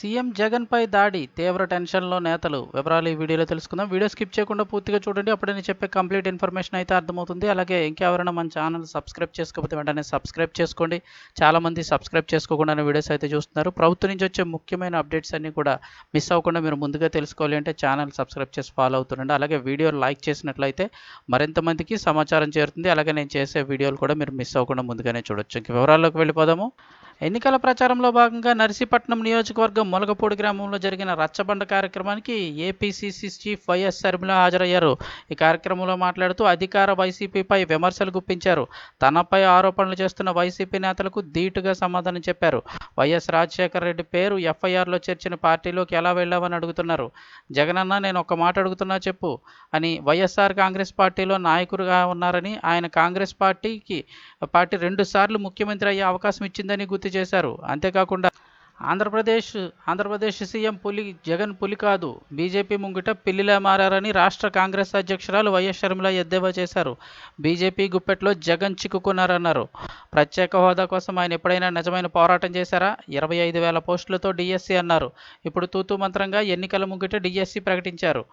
CM జగన్పై దాడి తీవ్ర టెన్షన్లో నేతలు. వివరాలు ఈ వీడియోలో తెలుసుకుందాం. వీడియో స్కిప్ చేయకుండా పూర్తిగా చూడండి. అప్పుడే నేను చెప్పే కంప్లీట్ ఇన్ఫర్మేషన్ అయితే అర్థమవుతుంది. అలాగే ఇంకెవరైనా మన ఛానల్ సబ్స్క్రైబ్ చేసుకోకపోతే వెంటనే సబ్స్క్రైబ్ చేసుకోండి. చాలామంది సబ్స్క్రైబ్ చేసుకోకుండా వీడియోస్ అయితే చూస్తున్నారు. ప్రభుత్వం నుంచి వచ్చే ముఖ్యమైన అప్డేట్స్ అన్నీ కూడా మిస్ అవ్వకుండా మీరు ముందుగా తెలుసుకోవాలి అంటే ఛానల్ సబ్స్క్రైబ్ చేసి ఫాలో అవుతుండండి. అలాగే వీడియో లైక్ చేసినట్లయితే మరింత మందికి సమాచారం చేరుతుంది. అలాగే నేను చేసే వీడియోలు కూడా మీరు మిస్ అవ్వకుండా ముందుగానే చూడొచ్చు. ఇంక వివరాల్లోకి వెళ్ళిపోదాము. ఎన్నికల ప్రచారంలో భాగంగా నర్సీపట్నం నియోజకవర్గం మొలగపూడి గ్రామంలో జరిగిన రచ్చబండ కార్యక్రమానికి ఏపీసీసీ చీఫ్ వైఎస్ షర్మిల హాజరయ్యారు. ఈ కార్యక్రమంలో మాట్లాడుతూ అధికార వైసీపీపై విమర్శలు గుప్పించారు. తనపై ఆరోపణలు చేస్తున్న వైసీపీ నేతలకు ధీటుగా సమాధానం చెప్పారు. వైఎస్ రాజశేఖర రెడ్డి పేరు ఎఫ్ఐఆర్లో చేర్చిన పార్టీలోకి ఎలా వెళ్ళావని అడుగుతున్నారు. జగనన్న నేను ఒక మాట అడుగుతున్నా చెప్పు అని వైఎస్ఆర్ కాంగ్రెస్ పార్టీలో నాయకుడిగా ఉన్నారని ఆయన కాంగ్రెస్ పార్టీకి పార్టీ రెండుసార్లు ముఖ్యమంత్రి అయ్యే అవకాశం ఇచ్చిందని గుర్తు చేశారు. అంతేకాకుండా ఆంధ్రప్రదేశ్ ఆంధ్రప్రదేశ్ సీఎం పులి జగన్ పులి కాదు బీజేపీ ముంగిట పిల్లిలా మారని రాష్ట్ర కాంగ్రెస్ అధ్యక్షురాలు వైఎస్ షర్మిల ఎద్దేవా చేశారు. బీజేపీ గుప్పెట్లో జగన్ చిక్కుకున్నారన్నారు. ప్రత్యేక హోదా కోసం ఆయన ఎప్పుడైనా నిజమైన పోరాటం చేశారా? ఇరవై ఐదు వేల పోస్టులతో డిఎస్సి అన్నారు. ఇప్పుడు తూతు మంత్రంగా ఎన్నికల ముంగిట డిఎస్సి ప్రకటించారు.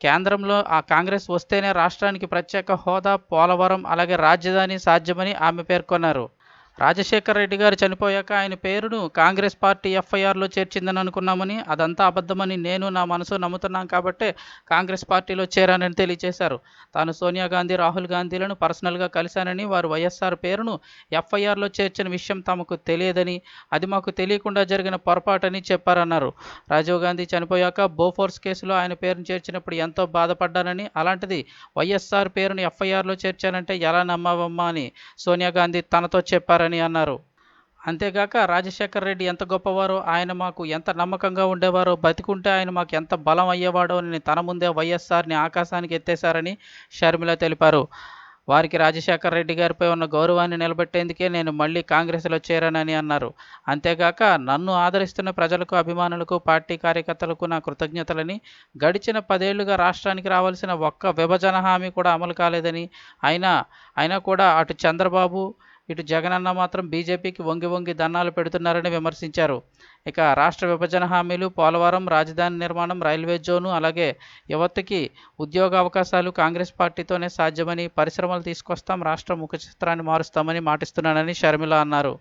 కేంద్రంలో ఆ కాంగ్రెస్ వస్తేనే రాష్ట్రానికి ప్రత్యేక హోదా పోలవరం అలాగే రాజధాని సాధ్యమని ఆమె పేర్కొన్నారు. రాజశేఖర రెడ్డి గారు చనిపోయాక ఆయన పేరును కాంగ్రెస్ పార్టీ ఎఫ్ఐఆర్లో చేర్చిందని అనుకున్నామని అదంతా అబద్ధమని నేను నా మనసు నమ్ముతున్నాం కాబట్టే కాంగ్రెస్ పార్టీలో చేరానని తెలియజేశారు తాను సోనియా గాంధీ రాహుల్ గాంధీలను పర్సనల్గా కలిశానని వారు వైఎస్ఆర్ పేరును ఎఫ్ఐఆర్లో చేర్చిన విషయం తమకు తెలియదని అది మాకు తెలియకుండా జరిగిన పొరపాటని చెప్పారన్నారు. రాజీవ్ గాంధీ చనిపోయాక బోఫోర్స్ కేసులో ఆయన పేరును చేర్చినప్పుడు ఎంతో బాధపడ్డానని అలాంటిది వైఎస్ఆర్ పేరును ఎఫ్ఐఆర్లో చేర్చానంటే ఎలా నమ్మావమ్మా అని సోనియా గాంధీ తనతో చెప్పారని అని అన్నారు. అంతేగాక రాజశేఖర్ రెడ్డి ఎంత గొప్పవారో ఆయన మాకు ఎంత నమ్మకంగా ఉండేవారో బతికుంటే ఆయన మాకు ఎంత బలం అయ్యేవాడో అని తన ముందే వైఎస్ఆర్ని ఆకాశానికి ఎత్తేశారని షర్మిల తెలిపారు. వారికి రాజశేఖర్ రెడ్డి గారిపై ఉన్న గౌరవాన్ని నిలబెట్టేందుకే నేను మళ్ళీ కాంగ్రెస్లో చేరానని అన్నారు. అంతేగాక నన్ను ఆదరిస్తున్న ప్రజలకు అభిమానులకు పార్టీ కార్యకర్తలకు నా కృతజ్ఞతలని గడిచిన పదేళ్ళుగా రాష్ట్రానికి రావాల్సిన ఒక్క విభజన హామీ కూడా అమలు కాలేదని అయినా అయినా కూడా అటు చంద్రబాబు ఇటు జగనన్న మాత్రం బీజేపీకి వంగి వంగి దన్నాలు పెడుతున్నారని విమర్శించారు. ఇక రాష్ట్ర విభజన హామీలు పోలవరం రాజధాని నిర్మాణం రైల్వే జోను అలాగే యువతకి ఉద్యోగ అవకాశాలు కాంగ్రెస్ పార్టీతోనే సాధ్యమని పరిశ్రమలు తీసుకొస్తాం రాష్ట్ర ముఖ చిత్రాన్ని మారుస్తామని మాటిస్తున్నానని షర్మిల అన్నారు.